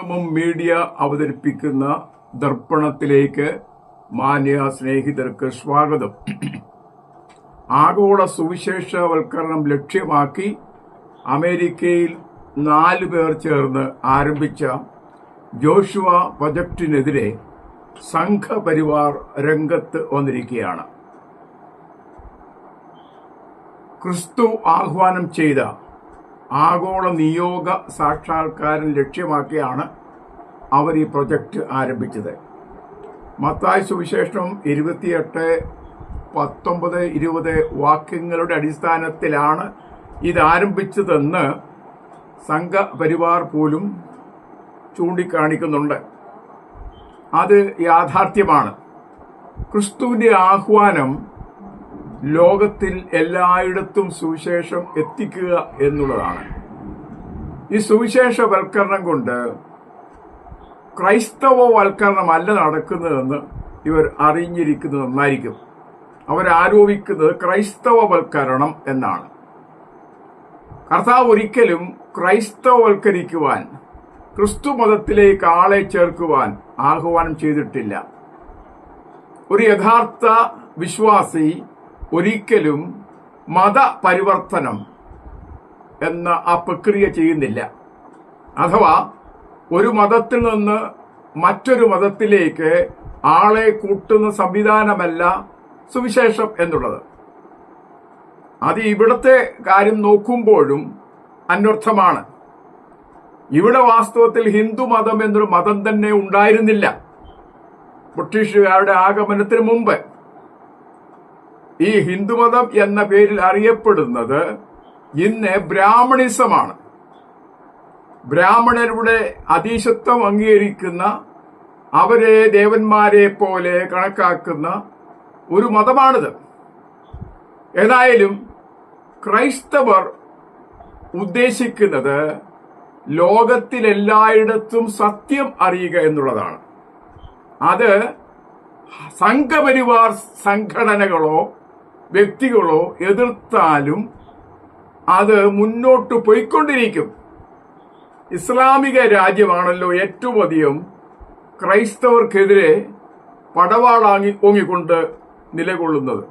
സംഗമം മീഡിയ അവതരിപ്പിക്കുന്ന ദർപ്പണത്തിലേക്ക് മാന്യ സ്നേഹിതർക്ക് സ്വാഗതം. ആഗോള സുവിശേഷവൽക്കരണം ലക്ഷ്യമാക്കി അമേരിക്കയിൽ നാല് പേർ ചേർന്ന് ആരംഭിച്ച ജോഷുവ പ്രൊജക്റ്റിനെതിരെ സംഘപരിവാർ രംഗത്ത് വന്നിരിക്കുകയാണ്. ക്രിസ്തു ആഹ്വാനം ചെയ്ത ആഗോള നിയോഗ സാക്ഷാത്കാരം ലക്ഷ്യമാക്കിയാണ് അവർ ഈ പ്രൊജക്ട് ആരംഭിച്ചത്. മത്തായ സുവിശേഷം ഇരുപത്തിയെട്ട് പത്തൊമ്പത് ഇരുപത് വാക്യങ്ങളുടെ അടിസ്ഥാനത്തിലാണ് ഇതാരംഭിച്ചതെന്ന് സംഘപരിവാർ പോലും ചൂണ്ടിക്കാണിക്കുന്നുണ്ട്. അത് യാഥാർത്ഥ്യമാണ്. ക്രിസ്തുവിന്റെ ആഹ്വാനം ലോകത്തിൽ എല്ലായിടത്തും സുവിശേഷം എത്തിക്കുക എന്നുള്ളതാണ്. ഈ സുവിശേഷവൽക്കരണം കൊണ്ട് ക്രൈസ്തവവൽക്കരണമല്ല നടക്കുന്നതെന്ന് ഇവർ അറിഞ്ഞിരിക്കുന്നത് നന്നായിരിക്കും. അവരാരോപിക്കുന്നത് ക്രൈസ്തവവൽക്കരണം എന്നാണ്. കർത്താവ് ഒരിക്കലും ക്രൈസ്തവവൽക്കരിക്കുവാൻ ക്രിസ്തു മതത്തിലേക്ക് ആളെ ചേർക്കുവാൻ ആഹ്വാനം ചെയ്തിട്ടില്ല. ഒരു യഥാർത്ഥ വിശ്വാസി ഒരിക്കലും മതപരിവർത്തനം എന്ന ആ പ്രക്രിയ ചെയ്യുന്നില്ല. അഥവാ ഒരു മതത്തിൽ നിന്ന് മറ്റൊരു മതത്തിലേക്ക് ആളെ കൂട്ടുന്ന സംവിധാനമല്ല സുവിശേഷം എന്നുള്ളത്. അത് ഇവിടുത്തെ കാര്യം നോക്കുമ്പോഴും അന്വർത്ഥമാണ്. ഇവിടെ വാസ്തവത്തിൽ ഹിന്ദു മതം എന്നൊരു മതം തന്നെ ഉണ്ടായിരുന്നില്ല. ബ്രിട്ടീഷുകാരുടെ ആഗമനത്തിന് മുമ്പ്. ഈ ഹിന്ദുമതം എന്ന പേരിൽ അറിയപ്പെടുന്നത് ഇന്ന് ബ്രാഹ്മണിസമാണ്. ബ്രാഹ്മണരുടെ അതീശത്വം അംഗീകരിക്കുന്ന അവരെ ദേവന്മാരെ പോലെ കണക്കാക്കുന്ന ഒരു മതമാണിത്. ഏതായാലും ക്രൈസ്തവർ ഉദ്ദേശിക്കുന്നത് ലോകത്തിലെല്ലായിടത്തും സത്യം അറിയുക എന്നുള്ളതാണ്. അത് സംഘപരിവാർ സംഘടനകളോ വ്യക്തികളോ എതിർത്താലും അത് മുന്നോട്ട് പോയിക്കൊണ്ടിരിക്കും. ഇസ്ലാമിക രാജ്യമാണല്ലോ ഏറ്റവും അധികം ക്രൈസ്തവർക്കെതിരെ പടവാളാങ്ങി ഓങ്ങിക്കൊണ്ട് നിലകൊള്ളുന്നത്.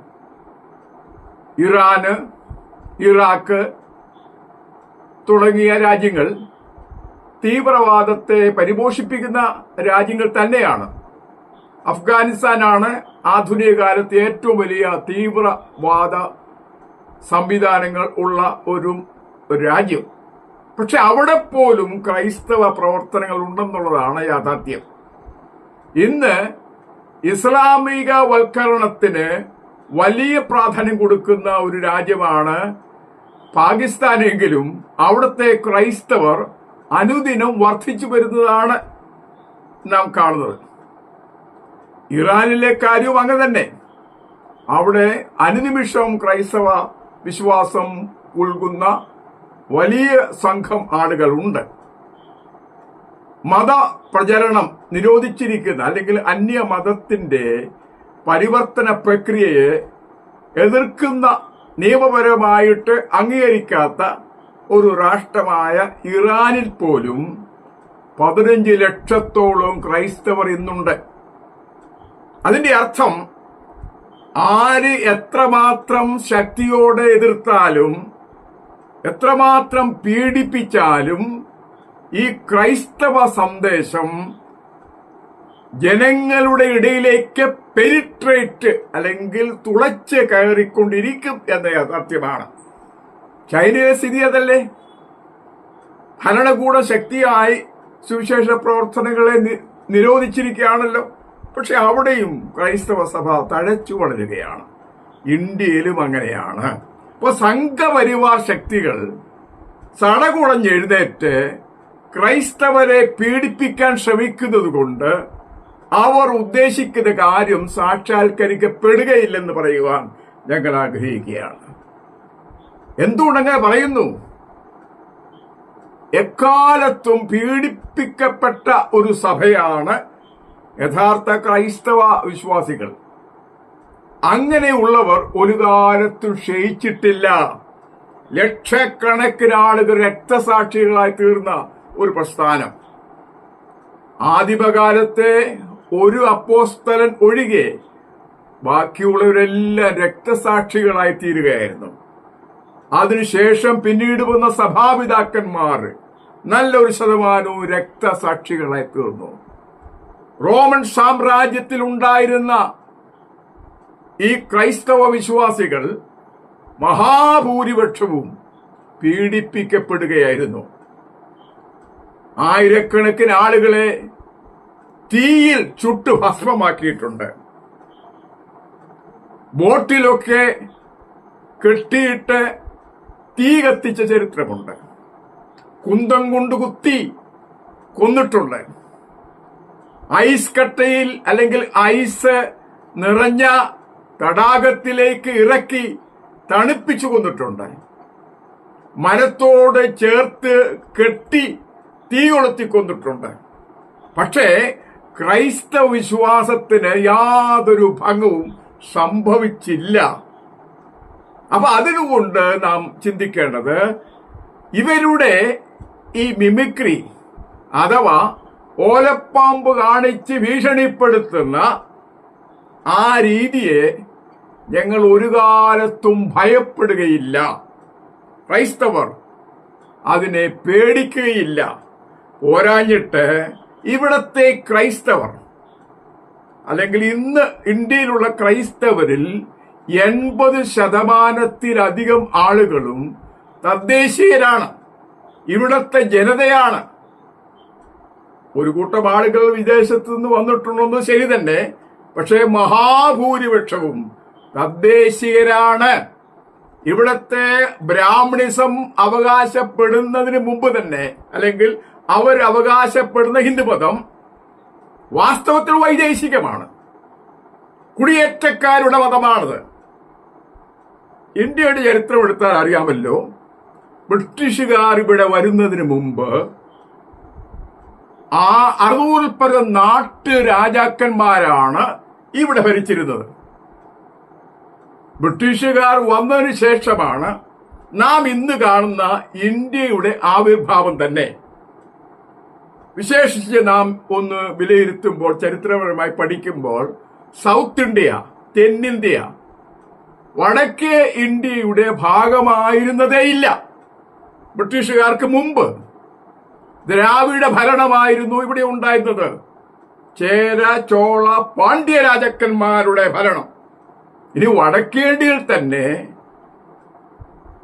ഇറാന് ഇറാഖ് തുടങ്ങിയ രാജ്യങ്ങൾ തീവ്രവാദത്തെ പരിപോഷിപ്പിക്കുന്ന രാജ്യങ്ങൾ തന്നെയാണ്. അഫ്ഗാനിസ്ഥാനാണ് ആധുനിക കാലത്ത് ഏറ്റവും വലിയ തീവ്രവാദ സംവിധാനങ്ങൾ ഉള്ള ഒരു രാജ്യം. പക്ഷെ അവിടെ പോലും ക്രൈസ്തവ പ്രവർത്തനങ്ങൾ ഉണ്ടെന്നുള്ളതാണ് യാഥാർത്ഥ്യം. ഇന്ന് ഇസ്ലാമിക വൽക്കരണത്തിന് വലിയ പ്രാധാന്യം കൊടുക്കുന്ന ഒരു രാജ്യമാണ് പാകിസ്ഥാനെങ്കിലും അവിടുത്തെ ക്രൈസ്തവർ അനുദിനം വർദ്ധിച്ചു വരുന്നതാണ് നാം കാണുന്നത്. ഇറാനിലെ കാര്യവും അങ്ങനെ തന്നെ. അവിടെ അനുനിമിഷം ക്രൈസ്തവ വിശ്വാസം ഉൾകുന്ന വലിയ സംഘം ആളുകളുണ്ട് മത പ്രചരണം നിരോധിച്ചിരിക്കുന്ന അല്ലെങ്കിൽ അന്യ മതത്തിന്റെ പരിവർത്തന പ്രക്രിയയെ എതിർക്കുന്ന നിയമപരമായിട്ട് അംഗീകരിക്കാത്ത ഒരു രാഷ്ട്രമായ ഇറാനിൽ പോലും പതിനഞ്ച് ലക്ഷത്തോളം ക്രൈസ്തവർ ഇന്നുണ്ട്. അതിന്റെ അർത്ഥം ആര് എത്രമാത്രം ശക്തിയോടെ എതിർത്താലും എത്രമാത്രം പീഡിപ്പിച്ചാലും ഈ ക്രൈസ്തവ സന്ദേശം ജനങ്ങളുടെ ഇടയിലേക്ക് പെരിട്രേറ്റ് അല്ലെങ്കിൽ തുളച്ച് കയറിക്കൊണ്ടിരിക്കും എന്ന സത്യമാണ് ചൈനയിലെ സ്ഥിതി അതല്ലേ? ഭരണകൂട ശക്തിയായി സുവിശേഷ പ്രവർത്തനങ്ങളെ നിരോധിച്ചിരിക്കുകയാണല്ലോ. പക്ഷെ അവിടെയും ക്രൈസ്തവ സഭ തഴച്ചു വളരുകയാണ്. ഇന്ത്യയിലും അങ്ങനെയാണ്. ഇപ്പൊ സംഘപരിവാർ ശക്തികൾ സടകുളഞ്ഞെഴുന്നേറ്റ് ക്രൈസ്തവരെ പീഡിപ്പിക്കാൻ ശ്രമിക്കുന്നത് കൊണ്ട് അവർ ഉദ്ദേശിക്കുന്ന കാര്യം സാക്ഷാത്കരിക്കപ്പെടുകയില്ലെന്ന് പറയുവാൻ ഞങ്ങൾ ആഗ്രഹിക്കുകയാണ്. എന്തുകൊണ്ടങ്ങനെ പറയുന്നു? എക്കാലത്തും പീഡിപ്പിക്കപ്പെട്ട ഒരു സഭയാണ് യഥാർത്ഥ ക്രൈസ്തവ വിശ്വാസികൾ. അങ്ങനെയുള്ളവർ ഒരു കാലത്തും ക്ഷയിച്ചിട്ടില്ല. ലക്ഷക്കണക്കിന് ആളുകൾ രക്തസാക്ഷികളായി തീർന്ന ഒരു പ്രസ്ഥാനം. ആദിമകാലത്തെ ഒരു അപ്പോസ്തലൻ ഒഴികെ ബാക്കിയുള്ളവരെല്ലാം രക്തസാക്ഷികളായി തീരുകയായിരുന്നു. അതിനുശേഷം പിന്നീട് വന്ന സഭാപിതാക്കന്മാർ നല്ലൊരു ശതമാനവും രക്തസാക്ഷികളായി തീർന്നു. റോമൻ സാമ്രാജ്യത്തിൽ ഉണ്ടായിരുന്ന ഈ ക്രൈസ്തവ വിശ്വാസികൾ മഹാഭൂരിപക്ഷവും പീഡിപ്പിക്കപ്പെടുകയായിരുന്നു. ആയിരക്കണക്കിന് ആളുകളെ തീയിൽ ചുട്ടു ഭസ്മമാക്കിയിട്ടുണ്ട്. ബോട്ടിലൊക്കെ കെട്ടിയിട്ട് തീ കത്തിച്ച ചരിത്രമുണ്ട്. കുന്തം കൊണ്ട് കുത്തി കൊന്നിട്ടുണ്ട്. ഐസ് കട്ടയിൽ അല്ലെങ്കിൽ ഐസ് നിറഞ്ഞ തടാകത്തിലേക്ക് ഇറക്കി തണുപ്പിച്ചു കൊന്നിട്ടുണ്ട്. മരത്തോട് ചേർത്ത് കെട്ടി തീ കൊളുത്തി കൊന്നിട്ടുണ്ട്. പക്ഷേ ക്രൈസ്തവ വിശ്വാസത്തിന് യാതൊരു ഭംഗവും സംഭവിച്ചില്ല. അപ്പൊ അതിനുകൊണ്ട് നാം ചിന്തിക്കേണ്ടത് ഇവരുടെ ഈ മിമിക്രി അഥവാ ഓലപ്പാമ്പ് കാണിച്ച് ഭീഷണിപ്പെടുത്തുന്ന ആ രീതിയെ ഞങ്ങൾ ഒരു കാലത്തും ഭയപ്പെടുകയില്ല. ക്രൈസ്തവർ അതിനെ പേടിക്കുകയില്ല. ഓരാഞ്ഞിട്ട് ഇവിടത്തെ ക്രൈസ്തവർ അല്ലെങ്കിൽ ഇന്ന് ഇന്ത്യയിലുള്ള ക്രൈസ്തവരിൽ എൺപത് ശതമാനത്തിലധികം ആളുകളും തദ്ദേശീയരാണ്. ഇവിടത്തെ ജനതയാണ്. ഒരു കൂട്ടം ആളുകൾ വിദേശത്ത് നിന്ന് വന്നിട്ടുണ്ടെന്ന് ശരി തന്നെ. പക്ഷേ മഹാഭൂരിപക്ഷവും തദ്ദേശീയരാണ്. ഇവിടത്തെ ബ്രാഹ്മണിസം അവകാശപ്പെടുന്നതിന് മുമ്പ് തന്നെ അല്ലെങ്കിൽ അവർ അവകാശപ്പെടുന്ന ഹിന്ദുമതം വാസ്തവത്തിൽ വൈദേശികമാണ്. കുടിയേറ്റക്കാരുടെ മതമാണത്. ഇന്ത്യയുടെ ചരിത്രം എടുത്താൽ അറിയാമല്ലോ ബ്രിട്ടീഷുകാർ ഇവിടെ വരുന്നതിന് മുമ്പ് ആ അറുന്നൂറിൽ പരം നാട്ടു രാജാക്കന്മാരാണ് ഇവിടെ ഭരിച്ചിരുന്നത്. ബ്രിട്ടീഷുകാർ വന്നതിന് ശേഷമാണ് നാം ഇന്ന് കാണുന്ന ഇന്ത്യയുടെ ആവിർഭാവം തന്നെ. വിശേഷിച്ച് നാം ഒന്ന് വിലയിരുത്തുമ്പോൾ ചരിത്രപരമായി പഠിക്കുമ്പോൾ സൗത്ത് ഇന്ത്യ തെന്നിന്ത്യ വടക്കേ ഇന്ത്യയുടെ ഭാഗമായിരുന്നതേയില്ല. ബ്രിട്ടീഷുകാർക്ക് മുമ്പ് ദ്രാവിഡ ഭരണമായിരുന്നു ഇവിടെ ഉണ്ടായിരുന്നത്. ചേര ചോള പാണ്ഡ്യ രാജാക്കന്മാരുടെ ഭരണം. ഇനി വടക്കേണ്ടിയിൽ തന്നെ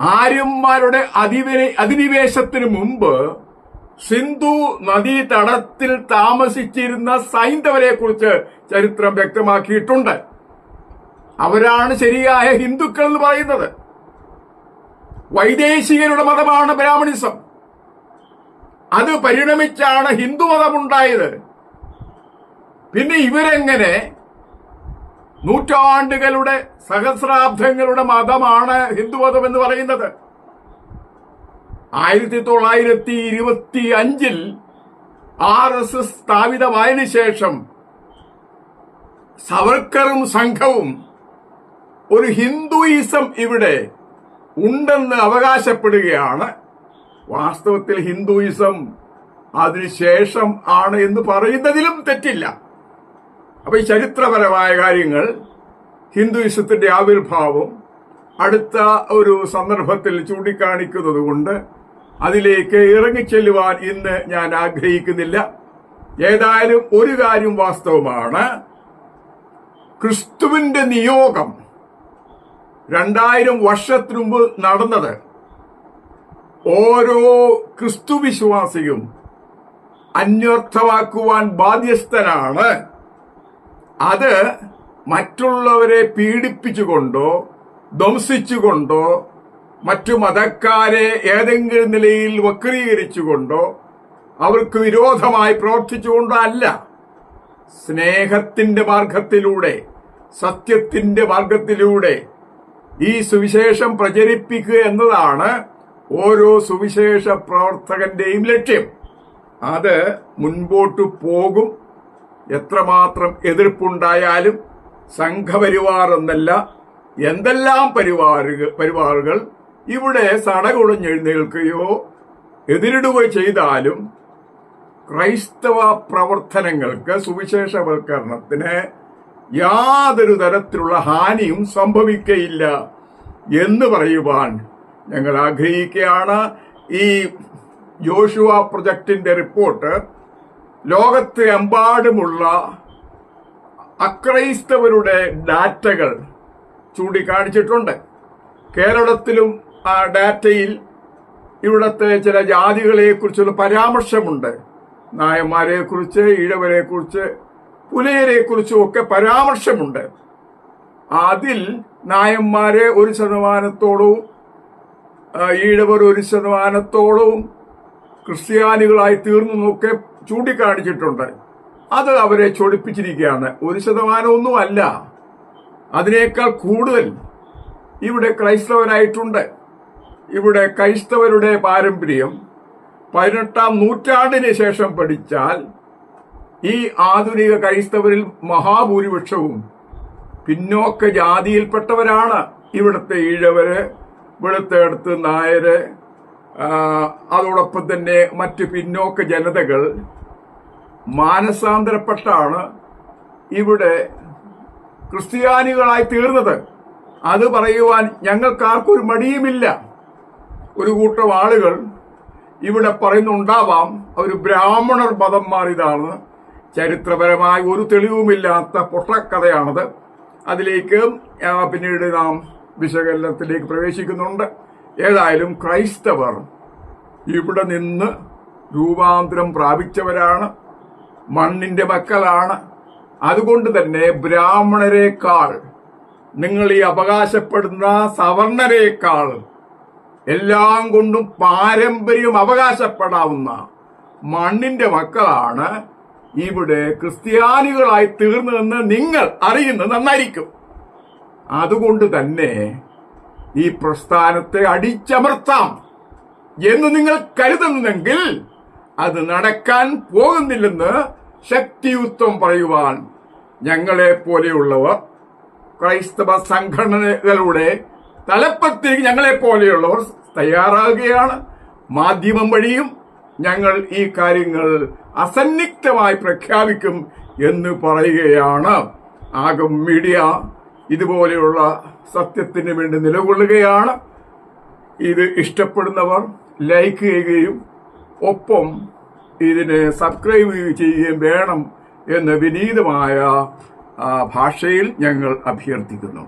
ആര്യന്മാരുടെ അധിവേ അധിനിവേശത്തിന് മുമ്പ് സിന്ധു നദീതടത്തിൽ താമസിച്ചിരുന്ന സൈന്ധവരെ കുറിച്ച് ചരിത്രം വ്യക്തമാക്കിയിട്ടുണ്ട്. അവരാണ് ശരിയായ ഹിന്ദുക്കൾ എന്ന് പറയുന്നത്. വൈദേശികരുടെ മതമാണ് ബ്രാഹ്മണിസം. അത് പരിണമിച്ചാണ് ഹിന്ദുമതമുണ്ടായത്. പിന്നെ ഇവരെങ്ങനെ നൂറ്റാണ്ടുകളുടെ സഹസ്രാബ്ദങ്ങളുടെ മതമാണ് ഹിന്ദുമതം എന്ന് പറയുന്നത്? ആയിരത്തി തൊള്ളായിരത്തി ഇരുപത്തി അഞ്ചിൽ ആർ എസ് എസ് സ്ഥാപിതമായതിനു ശേഷം സവർക്കറും സംഘവും ഒരു ഹിന്ദുയിസം ഇവിടെ ഉണ്ടെന്ന് അവകാശപ്പെടുകയാണ്. വാസ്തവത്തിൽ ഹിന്ദുയിസം അതിനുശേഷം ആണ് എന്ന് പറയുന്നതിലും തെറ്റില്ല. അപ്പൊ ഈ ചരിത്രപരമായ കാര്യങ്ങൾ ഹിന്ദുയിസത്തിന്റെ ആവിർഭാവം അടുത്ത ഒരു സന്ദർഭത്തിൽ ചൂണ്ടിക്കാണിക്കുന്നത് കൊണ്ട് അതിലേക്ക് ഇറങ്ങിച്ചെല്ലുവാൻ ഇന്ന് ഞാൻ ആഗ്രഹിക്കുന്നില്ല. ഏതായാലും ഒരു കാര്യം വാസ്തവമാണ്. ക്രിസ്തുവിന്റെ നിയോഗം രണ്ടായിരം വർഷത്തിനു മുമ്പ് നടന്നത് ഓരോ ക്രിസ്തുവിശ്വാസിയും അന്വർത്ഥമാക്കുവാൻ ബാധ്യസ്ഥനാണ് അത് മറ്റുള്ളവരെ പീഡിപ്പിച്ചുകൊണ്ടോ ധ്വംസിച്ചുകൊണ്ടോ മറ്റു മതക്കാരെ ഏതെങ്കിലും നിലയിൽ വക്രീകരിച്ചുകൊണ്ടോ അവർക്ക് വിരോധമായി പ്രവർത്തിച്ചുകൊണ്ടോ അല്ല. സ്നേഹത്തിന്റെ മാർഗത്തിലൂടെ സത്യത്തിന്റെ മാർഗത്തിലൂടെ ഈ സുവിശേഷം പ്രചരിപ്പിക്കുക എന്നതാണ് ഓരോ സുവിശേഷ പ്രവർത്തകന്റെയും ലക്ഷ്യം. അത് മുൻപോട്ടു പോകും. എത്രമാത്രം എതിർപ്പുണ്ടായാലും സംഘപരിവാർ എന്നല്ല എന്തെല്ലാം പരിവാറുകൾ പരിവാറുകൾ ഇവിടെ സടകുടഞ്ഞെഴുന്നേൽക്കുകയോ എതിരിടുകയോ ചെയ്താലും ക്രൈസ്തവ പ്രവർത്തനങ്ങൾക്ക് സുവിശേഷവൽക്കരണത്തിന് യാതൊരു തരത്തിലുള്ള ഹാനിയും സംഭവിക്കയില്ല എന്ന് പറയുവാൻ ഞങ്ങൾ ആഗ്രഹിക്കുകയാണ് ഈ ജോഷുവ പ്രൊജക്ടിന്റെ റിപ്പോർട്ട്. ലോകത്തെ എമ്പാടുമുള്ള അക്രൈസ്തവരുടെ ഡാറ്റകൾ ചൂണ്ടിക്കാണിച്ചിട്ടുണ്ട്. കേരളത്തിലും ആ ഡാറ്റയിൽ ഇവിടുത്തെ ചില ജാതികളെ കുറിച്ചുള്ള പരാമർശമുണ്ട്. നായന്മാരെ കുറിച്ച് ഈഴവരെ കുറിച്ച് പുലയരെ കുറിച്ചും ഒക്കെ പരാമർശമുണ്ട്. അതിൽ നായന്മാരെ ഒരു ശതമാനത്തോളവും ആ, ഈഴവർ ഒരു ശതമാനത്തോളവും ക്രിസ്ത്യാനികളായി തീർന്നു എന്നൊക്കെ ചൂണ്ടിക്കാണിച്ചിട്ടുണ്ട്. അത് അവരെ ചൊടിപ്പിച്ചിരിക്കുകയാണ്. ഒരു ശതമാനമൊന്നും അല്ല അതിനേക്കാൾ കൂടുതൽ ഇവിടെ ക്രൈസ്തവരായിട്ടുണ്ട്. ഇവിടെ ക്രൈസ്തവരുടെ പാരമ്പര്യം പതിനെട്ടാം നൂറ്റാണ്ടിന് ശേഷം പഠിച്ചാൽ ഈ ആധുനിക ക്രൈസ്തവരിൽ മഹാഭൂരിപക്ഷവും പിന്നോക്ക ജാതിയിൽപ്പെട്ടവരാണ് ഇവിടുത്തെ ഈഴവര് വെളുത്തെടുത്ത് നായര് അതോടൊപ്പം തന്നെ മറ്റ് പിന്നോക്ക ജനതകൾ മാനസാന്തരപ്പെട്ടാണ് ഇവിടെ ക്രിസ്ത്യാനികളായി തീർന്നത്. അത് പറയുവാൻ ഞങ്ങൾക്കാർക്കൊരു മടിയുമില്ല. ഒരു കൂട്ടം ആളുകൾ ഇവിടെ പറയുന്നുണ്ടാവാം അവർ ബ്രാഹ്മണർ മതം മാറിയതാണ്. ചരിത്രപരമായി ഒരു തെളിവുമില്ലാത്ത പൊട്ടക്കഥയാണത്. അതിലേക്ക് പിന്നീട് നാം വിശകലനത്തിലേക്ക് പ്രവേശിക്കുന്നുണ്ട്. ഏതായാലും ക്രൈസ്തവർ ഇവിടെ നിന്ന് രൂപാന്തരം പ്രാപിച്ചവരാണ് മണ്ണിന്റെ മക്കളാണ്. അതുകൊണ്ട് തന്നെ ബ്രാഹ്മണരെക്കാൾ നിങ്ങൾ ഈ അവകാശപ്പെടുന്ന സവർണരെക്കാൾ എല്ലാം കൊണ്ടും പാരമ്പര്യം അവകാശപ്പെടാവുന്ന മണ്ണിന്റെ മക്കളാണ് ഇവിടെ ക്രിസ്ത്യാനികളായി തീർന്നതെന്ന് നിങ്ങൾ അറിയുന്നത് നന്നായിരിക്കും. അതുകൊണ്ട് തന്നെ ഈ പ്രസ്ഥാനത്തെ അടിച്ചമർത്താം എന്ന് നിങ്ങൾ കരുതുന്നെങ്കിൽ അത് നടക്കാൻ പോകുന്നില്ലെന്ന് ശക്തിയുത്വം പറയുവാൻ ഞങ്ങളെ പോലെയുള്ളവർ ക്രൈസ്തവ സംഘടനകളുടെ തലപ്പത്തേക്ക് ഞങ്ങളെ പോലെയുള്ളവർ തയ്യാറാകുകയാണ്. മാധ്യമം വഴിയും ഞങ്ങൾ ഈ കാര്യങ്ങൾ അസന്നിഗ്ധമായി പ്രഖ്യാപിക്കും എന്ന് പറയുകയാണ്. ആകം മീഡിയ. ഇതുപോലെയുള്ള സത്യത്തിന് വേണ്ടി നിലകൊള്ളുകയാണ്. ഇത് ഇഷ്ടപ്പെടുന്നവർ ലൈക്ക് ചെയ്യുകയും ഒപ്പം ഇതിനെ സബ്സ്ക്രൈബ് ചെയ്യുകയും വേണം എന്ന് വിനീതമായ ഭാഷയിൽ ഞങ്ങൾ അഭ്യർത്ഥിക്കുന്നു.